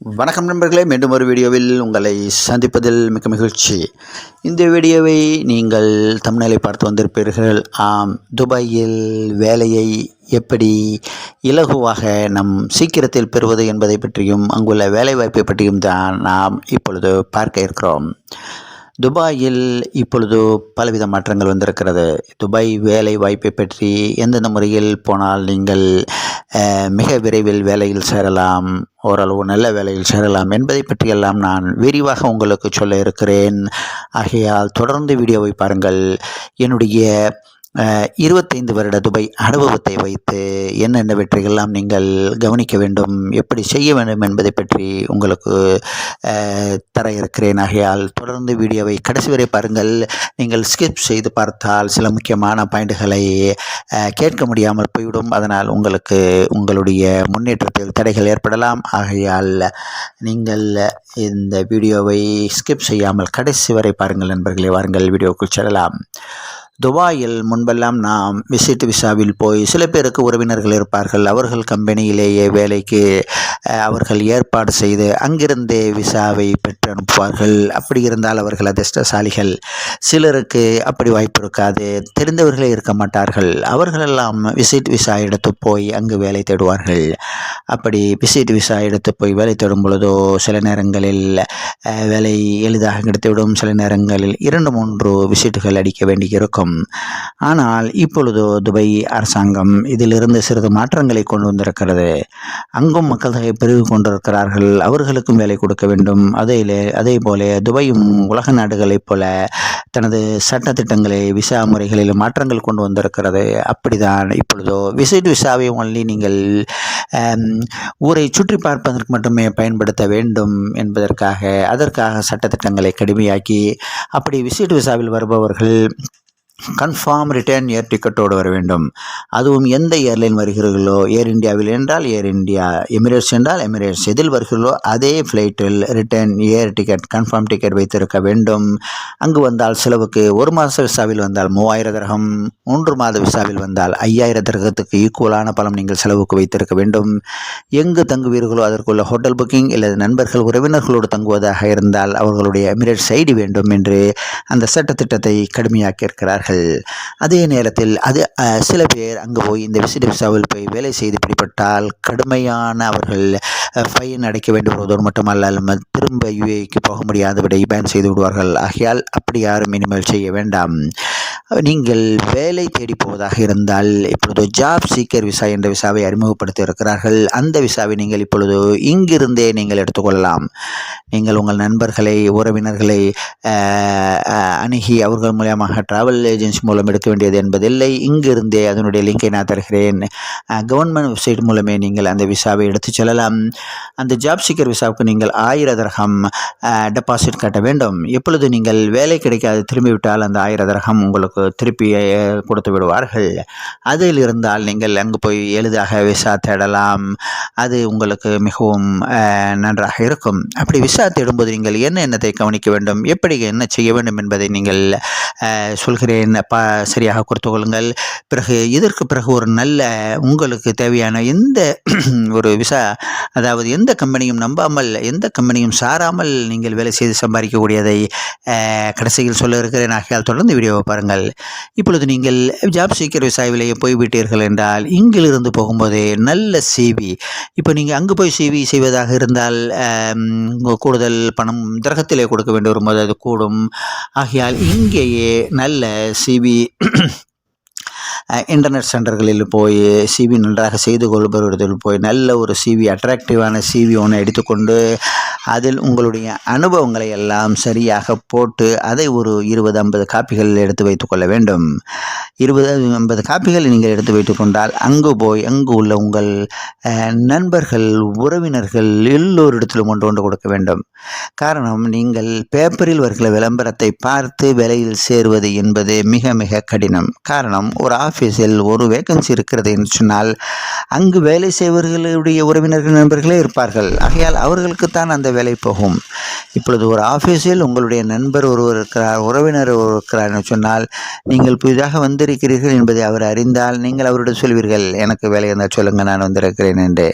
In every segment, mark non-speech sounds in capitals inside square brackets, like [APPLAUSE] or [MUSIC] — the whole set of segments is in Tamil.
வணக்கம் நண்பர்களே மீண்டும் ஒரு வீடியோவில் உங்களை சந்திப்பதில் மிக மகிழ்ச்சி. இந்த வீடியோவை நீங்கள் தமிழ்நிலை பார்த்து வந்திருப்பீர்கள். ஆம் துபாயில் வேலையை எப்படி இலகுவாக நம் சீக்கிரத்தில் பெறுவது என்பதை பற்றியும் அங்குள்ள வேலைவாய்ப்பை பற்றியும் தான் நாம் இப்பொழுது பார்க்க இருக்கிறோம். துபாயில் இப்பொழுது பலவித மாற்றங்கள் வந்திருக்கிறது. துபாய் வேலை வாய்ப்பை பற்றி எந்தெந்த முறையில் போனால் நீங்கள் மிக விரைவில் வேலையில் சேரலாம். ஓரளவு நல்ல வேலையில் சேரலாம் என்பதை பற்றியெல்லாம் நான் விரிவாக உங்களுக்கு சொல்ல இருக்கிறேன். ஆகையால் தொடர்ந்து வீடியோவை பாருங்கள். என்னுடைய இருபத்தைந்து வருட துபை அனுபவத்தை வைத்து என்னென்ன வெற்றிகள்லாம் நீங்கள் கவனிக்க வேண்டும் எப்படி செய்ய வேண்டும் என்பதை பற்றி உங்களுக்கு தர இருக்கிறேன். ஆகையால் தொடர்ந்து வீடியோவை கடைசி வரை பாருங்கள். நீங்கள் ஸ்கிப் செய்து பார்த்தால் சில முக்கியமான பாயிண்ட்டுகளை கேட்க முடியாமல் போய்விடும். அதனால் உங்களுக்கு உங்களுடைய முன்னேற்றத்தில் தடைகள் ஏற்படலாம். ஆகையால் நீங்கள் இந்த வீடியோவை ஸ்கிப் செய்யாமல் கடைசி வரை பாருங்கள். நண்பர்களே வாருங்கள். வீடியோக்குள் செல்லலாம். துபாயில் முன்பெல்லாம் நாம் விசிட் விசாவில் போய் சில பேருக்கு உறவினர்கள் இருப்பார்கள். அவர்கள் கம்பெனியிலேயே வேலைக்கு அவர்கள் ஏற்பாடு செய்து அங்கிருந்தே விசாவை பெற்று அனுப்புவார்கள் அப்படி இருந்தால் அவர்கள் அதிர்ஷ்டசாலிகள். சிலருக்கு அப்படி வாய்ப்பு இருக்காது. தெரிந்தவர்களே இருக்க மாட்டார்கள். அவர்களெல்லாம் விசிட் விசா எடுத்து போய் அங்கு வேலை தேடுவார்கள். அப்படி விசிட் விசா எடுத்து போய் வேலை தேடும் பொழுதோ சில நேரங்களில் வேலை எளிதாக கிடைத்துவிடும். சில நேரங்களில் இரண்டு மூன்று விசிட்டுகள் அடிக்க இருக்கும் ஆனால் இப்பொழுதோ துபை அரசாங்கம் இதிலிருந்து சிறிது மாற்றங்களை கொண்டு வந்திருக்கிறது. அங்கும் மக்கள் தொகை பெருகி கொண்டிருக்கிறார்கள். அவர்களுக்கும் வேலை கொடுக்க வேண்டும். அதே அதே போல துபையும் உலக நாடுகளைப் போல தனது சட்டத்திட்டங்களை விசா முறைகளில் மாற்றங்கள் கொண்டு வந்திருக்கிறது. அப்படிதான் இப்பொழுதோ விசிட் விசாவை ஒன்லி நீங்கள் ஊரை சுற்றி பார்ப்பதற்கு மட்டுமே பயன்படுத்த வேண்டும் என்பதற்காக அதற்காக சட்டத்திட்டங்களை கடுமையாக்கி அப்படி விசிட் விசாவில் வருபவர்கள் கன்ஃபார்ம் ரிட்டர்ன் ஏர் டிக்கெட்டோடு வர வேண்டும். அதுவும் எந்த ஏர்லைன் வருகிறீர்களோ ஏர் இந்தியாவில் என்றால் ஏர் இந்தியா எமிரேட்ஸ் என்றால் எமிரேட்ஸ் எதில் வருகிறீர்களோ அதே ஃப்ளைட்டில் return air ticket confirm ticket வைத்திருக்க வேண்டும். அங்கு வந்தால் செலவுக்கு ஒரு மாத விசாவில் வந்தால் மூவாயிரம் திரகம் மூன்று மாத விசாவில் வந்தால் ஐயாயிரம் திரகத்துக்கு ஈக்குவலான பலம் நீங்கள் செலவுக்கு வைத்திருக்க வேண்டும். எங்கு தங்குவீர்களோ அதற்குள்ள ஹோட்டல் புக்கிங் அல்லது நண்பர்கள் உறவினர்களோடு தங்குவதாக இருந்தால் அவர்களுடைய எமிரேட்ஸ் ஐடி வேண்டும் என்று அந்த சட்டத்திட்டத்தை கடுமையாக்கியிருக்கிறார்கள். இருக்கிறார்கள் அதே நேரத்தில் அது சில பேர் அங்கு போய் இந்த விசிட் விசாவில் போய் வேலை செய்து பிடிபட்டால் கடுமையான அவர்கள் ஃபைன் அடைக்க வேண்டுவதோடு மட்டுமல்லாமல் திரும்ப யுஏக்கு போக முடியாதபடி பேன் செய்து விடுவார்கள். ஆகையால் அப்படி யாரும் இனிமேல் செய்ய வேண்டாம். நீங்கள் வேலை தேடி போவதாக இருந்தால் இப்பொழுது ஜாப் சீக்கர் விசா என்ற விசாவை அறிமுகப்படுத்தி இருக்கிறார்கள். அந்த விசாவை நீங்கள் இப்பொழுது இங்கிருந்தே நீங்கள் எடுத்துக்கொள்ளலாம். நீங்கள் உங்கள் நண்பர்களை உறவினர்களை அணுகி அவர்கள் மூலியமாக டிராவல் ஏஜென்சி மூலம் எடுக்க வேண்டியது என்பதில்லை. இங்கிருந்தே அதனுடைய லிங்கை நான் தருகிறேன். கவர்மெண்ட் வெப்சைட் மூலமே நீங்கள் அந்த விசாவை எடுத்து செல்லலாம். அந்த ஜாப் சீக்கர் விசாவுக்கு நீங்கள் ஆயிரம் தரகம் டெபாசிட் கட்ட வேண்டும். எப்பொழுது நீங்கள் வேலை கிடைக்காது திரும்பிவிட்டால் அந்த ஆயிரம் தரகம் உங்களுக்கு திருப்பி கொடுத்து விடுவார்கள். அதில் இருந்தால் நீங்கள் அங்கு போய் எளிதாக விசா தேடலாம். அது உங்களுக்கு மிகவும் நன்றாக இருக்கும். அப்படி விசா தேடும்போது நீங்கள் என்ன என்னத்தை கவனிக்க வேண்டும்? எப்படி என்ன செய்ய வேண்டும் என்பதை நீங்கள் சொல்கிறேன். பா சரியாக கொடுத்து கொள்ளுங்கள். பிறகு இதற்கு பிறகு ஒரு நல்ல உங்களுக்கு தேவையான எந்த [CLEARS THROAT] ஒரு விசா அதாவது எந்த கம்பெனியும் நம்பாமல் எந்த கம்பெனியும் சாராமல் நீங்கள் வேலை செய்து சம்பாதிக்கக்கூடியதை கடைசியில் சொல்ல இருக்கிறேன். ஆகையால் தொடர்ந்து வீடியோவை பாருங்கள். இப்பொழுது நீங்கள் ஜாப் சீக்கர் விசாவிலேயே போய்விட்டீர்கள் என்றால் இங்கிலிருந்து போகும்போது நல்ல சிவி இப்போ நீங்கள் அங்கு போய் சிவி செய்வதாக இருந்தால் கூடுதல் பணம் திரகத்திலே கொடுக்க வேண்டி வரும்போது அது கூடும். ஆகையால் இங்கேயே நல்ல சிவி இன்டர்நெட் சென்டர்களில் போய் சிவி நன்றாக செய்து கொள்பவர்கள் போய் நல்ல ஒரு சிவி அட்ராக்டிவான சிவி ஒன்று எடுத்துக்கொண்டு அதில் உங்களுடைய அனுபவங்களை எல்லாம் சரியாக போட்டு அதை ஒரு இருபது ஐம்பது காப்பிகள் எடுத்து வைத்துக்கொள்ள வேண்டும். இருபது ஐம்பது காப்பிகள் நீங்கள் எடுத்து வைத்துக்கொண்டால் அங்கு போய் அங்கு உள்ள உங்கள் நண்பர்கள் உறவினர்கள் எல்லோரிடத்திலும் கொண்டு கொண்டு கொடுக்க வேண்டும். காரணம் நீங்கள் பேப்பரில் வருகிற விளம்பரத்தை பார்த்து வேலையில் சேருவது என்பது மிக மிக கடினம். காரணம் ஒரு ஆஃபீஸில் ஒரு வேக்கன்சி இருக்கிறது என்று சொன்னால் அங்கு வேலை செய்வர்களுடைய உறவினர்கள் நண்பர்களே இருப்பார்கள். ஆகையால் அவர்களுக்குத்தான் அந்த வேலை போகும். இப்பொழுது ஒரு ஆஃபீஸில் உங்களுடைய நண்பர் ஒருவர் இருக்கிறார் உறவினர் ஒருவர் இருக்கிறார் என்று சொன்னால் நீங்கள் புதிதாக வந்திருக்கிறீர்கள் என்பதை அவர் அறிந்தால் நீங்கள் அவரிடம் சொல்வீர்கள் எனக்கு வேலை இருந்தால் சொல்லுங்கள் நான் வந்திருக்கிறேன் என்று.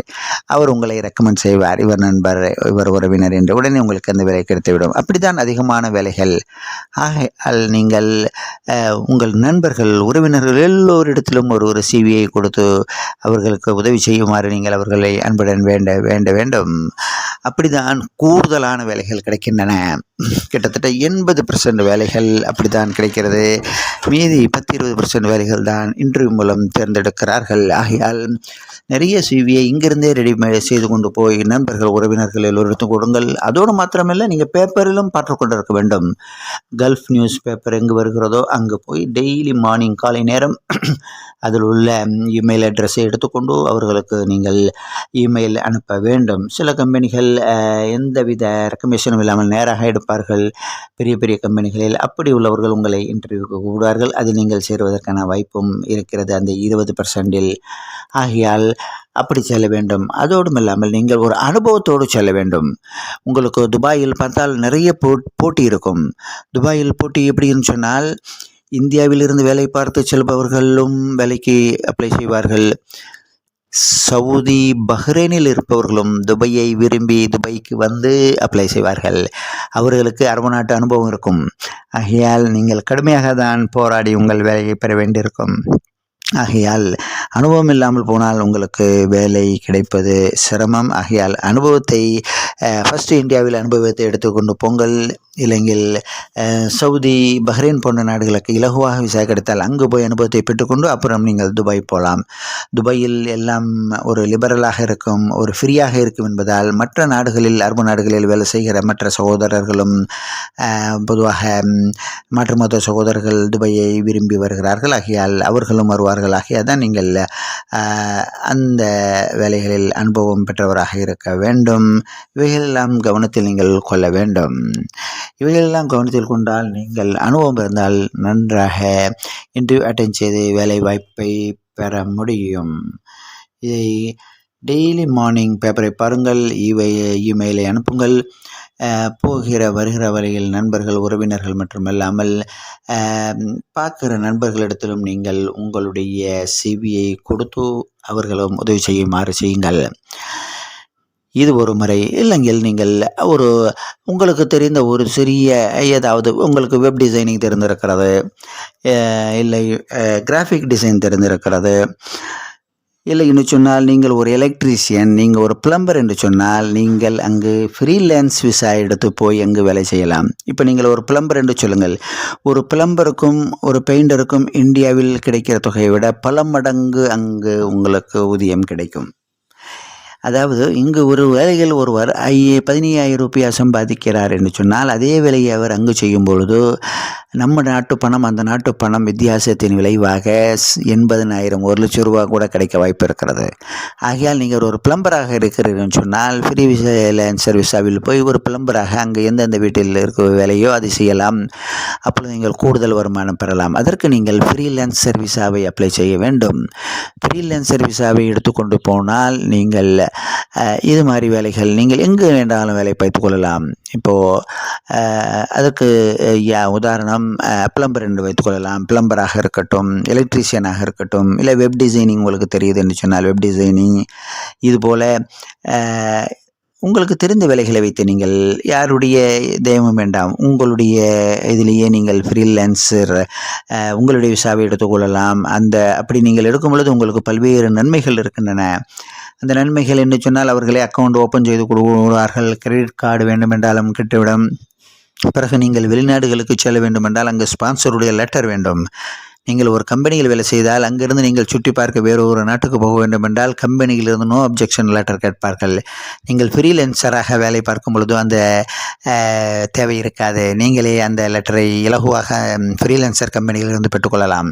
அவர் உங்களை ரெக்கமெண்ட் செய்வார் இவர் நண்பர் இவர் உறவினர் என்று. உடனே உங்களுக்கு அந்த வேலை கிடைத்துவிடும். அப்படித்தான் அதிகமான வேலைகள். ஆகையால் நீங்கள் உங்கள் நண்பர்கள் உறவினர்கள் எல்லோரிடத்திலும் ஒரு ஒரு சிவியை கொடுத்து அவர்களுக்கு உதவி செய்யுமாறு நீங்கள் அவர்களை அன்புடன் வேண்ட வேண்ட வேண்டும். அப்படிதான் கூடுதலான வேலைகள் கிடைக்கின்றன. கிட்டத்தட்ட எண்பது பர்சன்ட் வேலைகள் அப்படி தான் கிடைக்கிறது. மீதி பத்து இருபது பர்சன்ட் வேலைகள் தான் இன்டர்வியூ மூலம் தேர்ந்தெடுக்கிறார்கள். ஆகையால் நிறைய சிவியை இங்கிருந்தே ரெடி செய்து கொண்டு போய் நண்பர்கள் உறவினர்கள் எல்லோருக்கும் கொடுங்கள். அதோடு மாத்திரமில்லை நீங்கள் பேப்பரிலும் பார்த்து கொண்டிருக்க வேண்டும். கல்ஃப் நியூஸ் பேப்பர் எங்கு வருகிறதோ அங்கே போய் டெய்லி மார்னிங் காலை நேரம் [CLEARS THROAT] அதில் உள்ள இமெயில் அட்ரஸை எடுத்துக்கொண்டு அவர்களுக்கு நீங்கள் இமெயில் அனுப்ப வேண்டும். சில கம்பெனிகள் எந்தவித ரெக்கமெண்டேஷனும் இல்லாமல் நேராக எடுப்பார்கள் பெரிய பெரிய கம்பெனிகளில் அப்படி உள்ளவர்கள் உங்களை இன்டர்வியூக்கு கூடுவார்கள் அதில் நீங்கள் சேருவதற்கான வாய்ப்பும் இருக்கிறது அந்த இருபது பர்சன்டில் ஆகையால் அப்படி செல்ல வேண்டும். அதோடும் இல்லாமல் நீங்கள் ஒரு அனுபவத்தோடு செல்ல வேண்டும். உங்களுக்கு துபாயில் பார்த்தால் நிறைய போ போட்டி இருக்கும். துபாயில் போட்டி எப்படின்னு சொன்னால் இந்தியாவிலிருந்து வேலை பார்த்து செல்பவர்களும் வேலைக்கு அப்ளை செய்வார்கள். சவுதி பஹ்ரைனில் இருப்பவர்களும் துபையை விரும்பி துபைக்கு வந்து அப்ளை செய்வார்கள். அவர்களுக்கு அரபு நாட்டு அனுபவம் இருக்கும். ஆகையால் நீங்கள் கடுமையாக தான் போராடி உங்கள் வேலையை பெற வேண்டியிருக்கும். ஆகையால் அனுபவம் இல்லாமல் போனால் உங்களுக்கு வேலை கிடைப்பது சிரமம். ஆகையால் அனுபவத்தை ஃபஸ்ட்டு இந்தியாவில் அனுபவத்தை எடுத்துக்கொண்டு பொங்கல் இல்லைங்க சவுதி பஹ்ரைன் போன்ற நாடுகளுக்கு இலகுவாக விசா கிடைத்தால் அங்கு போய் அனுபவத்தை பெற்றுக்கொண்டு அப்புறம் நீங்கள் துபாய் போகலாம். துபாயில் எல்லாம் ஒரு லிபரலாக இருக்கும் ஒரு ஃப்ரீயாக இருக்கும் என்பதால் மற்ற நாடுகளில் அரபு நாடுகளில் வேலை செய்கிற மற்ற சகோதரர்களும் பொதுவாக ம், மாற்று மத சகோதரர்கள் துபாயை விரும்பி வருகிறார்கள். ஆகையால் அவர்களும் வருவார்கள். ஆகையால் தான் நீங்கள் அந்த வேலைகளில் அனுபவம் பெற்றவராக இருக்க வேண்டும். இவைகளெல்லாம் கவனத்தில் நீங்கள் கொள்ள வேண்டும். இவைகளெல்லாம் கவனத்தில் கொண்டால் நீங்கள் அனுபவம் இருந்தால் நன்றாக இன்டர்வியூ அட்டன் செய்து வேலை வாய்ப்பை பெற முடியும். இதை டெய்லி மார்னிங் பேப்பரை பாருங்கள். இவை இமெயிலை அனுப்புங்கள். போகிற வருகிற வழியில் நண்பர்கள் உறவினர்கள் மட்டுமல்லாமல் பார்க்குற பார்க்கிற நண்பர்களிடத்திலும் நீங்கள் உங்களுடைய சிவியை கொடுத்து அவர்களும் உதவி செய்யுமாறு செய்யுங்கள். இது ஒரு முறை. இல்லைங்கில் நீங்கள் ஒரு உங்களுக்கு தெரிந்த ஒரு சிறிய ஏதாவது உங்களுக்கு வெப் டிசைனிங் தெரிந்திருக்கிறது. இல்லை கிராஃபிக் டிசைன் தெரிந்திருக்கிறது. இல்லை என்று சொன்னால் நீங்கள் ஒரு எலக்ட்ரீஷியன் நீங்கள் ஒரு பிளம்பர் என்று சொன்னால் நீங்கள் அங்கு ஃப்ரீலான்ஸ் விசா எடுத்து போய் அங்கு வேலை செய்யலாம். இப்போ நீங்கள் ஒரு பிளம்பர் என்று சொல்லுங்கள். ஒரு பிளம்பருக்கும் ஒரு பெயிண்டருக்கும் இந்தியாவில் கிடைக்கிற தொகையை விட பல மடங்கு அங்கு உங்களுக்கு ஊதியம் கிடைக்கும். அதாவது இங்கு ஒரு வேலையில் ஒருவர் ஐ பதினையாயிரம் ரூபாய் சம்பாதிக்கிறார் என்று சொன்னால் அதே வேலையை அவர் அங்கு செய்யும் பொழுது நம்ம நாட்டு பணம் அந்த நாட்டு பணம் வித்தியாசத்தின் விளைவாக எண்பதனாயிரம் ஒரு லட்சம் ரூபா கூட கிடைக்க வாய்ப்பு இருக்கிறது. ஆகையால் நீங்கள் ஒரு பிளம்பராக இருக்கிறீர்கள் சொன்னால் ஃப்ரீ விசா விசாவில் போய் ஒரு பிளம்பராக அங்கே எந்தெந்த வீட்டில் இருக்க வேலையோ அதை செய்யலாம். அப்பொழுது நீங்கள் கூடுதல் வருமானம் பெறலாம். அதற்கு நீங்கள் ஃப்ரீலான்சர் விசாவை அப்ளை செய்ய வேண்டும். ஃப்ரீலான்சர் விசாவை எடுத்துக்கொண்டு போனால் நீங்கள் இது மாதிரி வேலைகள் நீங்கள் எங்கு வேண்டாலும் வேலை பார்த்து கொள்ளலாம். இப்போது அதுக்கு யா உதாரணம் பிளம்பர் என்று வைத்துக்கொள்ளலாம் பிளம்பராக இருக்கட்டும் எலக்ட்ரீஷியனாக இருக்கட்டும் இல்லை வெப் டிசைனிங் உங்களுக்கு தெரியுது என்று சொன்னால் வெப் டிசைனிங் இதுபோல் உங்களுக்கு தெரிந்த வேலைகளை வைத்து நீங்கள் யாருடைய தெய்வம் வேண்டாம் உங்களுடைய இதிலேயே நீங்கள் ஃப்ரீலான்சர் உங்களுடைய விசாவை எடுத்துக்கொள்ளலாம் அந்த அப்படி நீங்கள் எடுக்கும் பொழுது உங்களுக்கு பல்வேறு நன்மைகள் இருக்கின்றன. அந்த நன்மைகள் என்று சொன்னால் அவர்களே அக்கௌண்ட் ஓப்பன் செய்து கொடுக்கிறார்கள். கிரெடிட் கார்டு வேண்டுமென்றாலும் கிட்டுவிடும். பிறகு நீங்கள் வெளிநாடுகளுக்கு செல்ல வேண்டுமென்றால் அங்கு ஸ்பான்சருடைய லெட்டர் வேண்டும். நீங்கள் ஒரு கம்பெனியில் வேலை செய்தால் அங்கிருந்து நீங்கள் சுற்றி பார்க்க வேறு ஒரு நாட்டுக்கு போக வேண்டும் என்றால் கம்பெனியிலிருந்து நோ அப்ஜெக்ஷன் லெட்டர் கேட்பார்கள். நீங்கள் ஃப்ரீலென்சராக வேலை பார்க்கும் பொழுது அந்த தேவை இருக்காது. நீங்களே அந்த லெட்டரை இலகுவாக ஃப்ரீலான்சர் கம்பெனியிலிருந்து பெற்றுக்கொள்ளலாம்.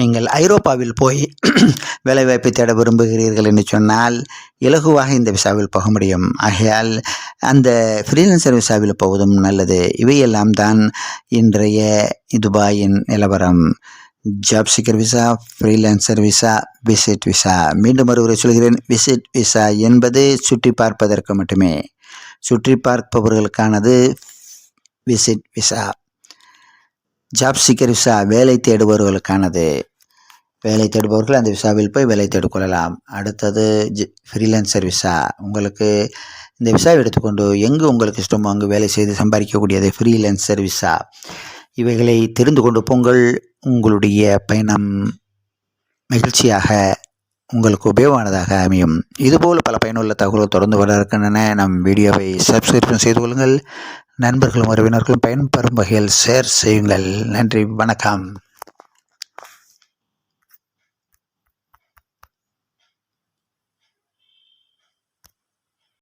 நீங்கள் ஐரோப்பாவில் போய் [CLEARS THROAT] வேலைவாய்ப்பை தேட விரும்புகிறீர்கள் என்று சொன்னால் இலகுவாக இந்த விசாவில் போக முடியும். ஆகையால் அந்த ஃப்ரீலான்சர் விசாவில் போவதும் நல்லது. இவையெல்லாம் தான் இன்றைய துபாயின் நிலவரம். Job seeker visa freelancer visa visit visa மீண்டும் ஒருவரை சொல்கிறேன். விசிட் விசா என்பது சுற்றி பார்ப்பதற்கு மட்டுமே. சுற்றி பார்ப்பவர்களுக்கானது visit visa job seeker visa வேலை தேடுபவர்களுக்கானது. வேலை தேடுபவர்கள் அந்த விசாவில் போய் வேலை தேடிக்கொள்ளலாம். அடுத்தது ஜி ஃப்ரீலான்சர் விசா உங்களுக்கு இந்த விசாவை எடுத்துக்கொண்டு எங்கு உங்களுக்கு இஷ்டமோ அங்கு வேலை செய்து சம்பாதிக்கக்கூடியது ஃப்ரீலான்சர் விசா இவைகளை தெரிந்து கொண்டு பொங்கல் உங்களுடைய பயணம் மகிழ்ச்சியாக உங்களுக்கு உபயோகமானதாக அமையும். இதுபோல் பல பயனுள்ள தகவல்கள் தொடர்ந்து வர இருக்கின்றன நம் வீடியோவை சப்ஸ்கிரிப்ஷன் செய்து கொள்ளுங்கள். நண்பர்களும் உறவினர்களும் பயன்பெறும் வகையில் ஷேர் செய்யுங்கள். நன்றி வணக்கம்.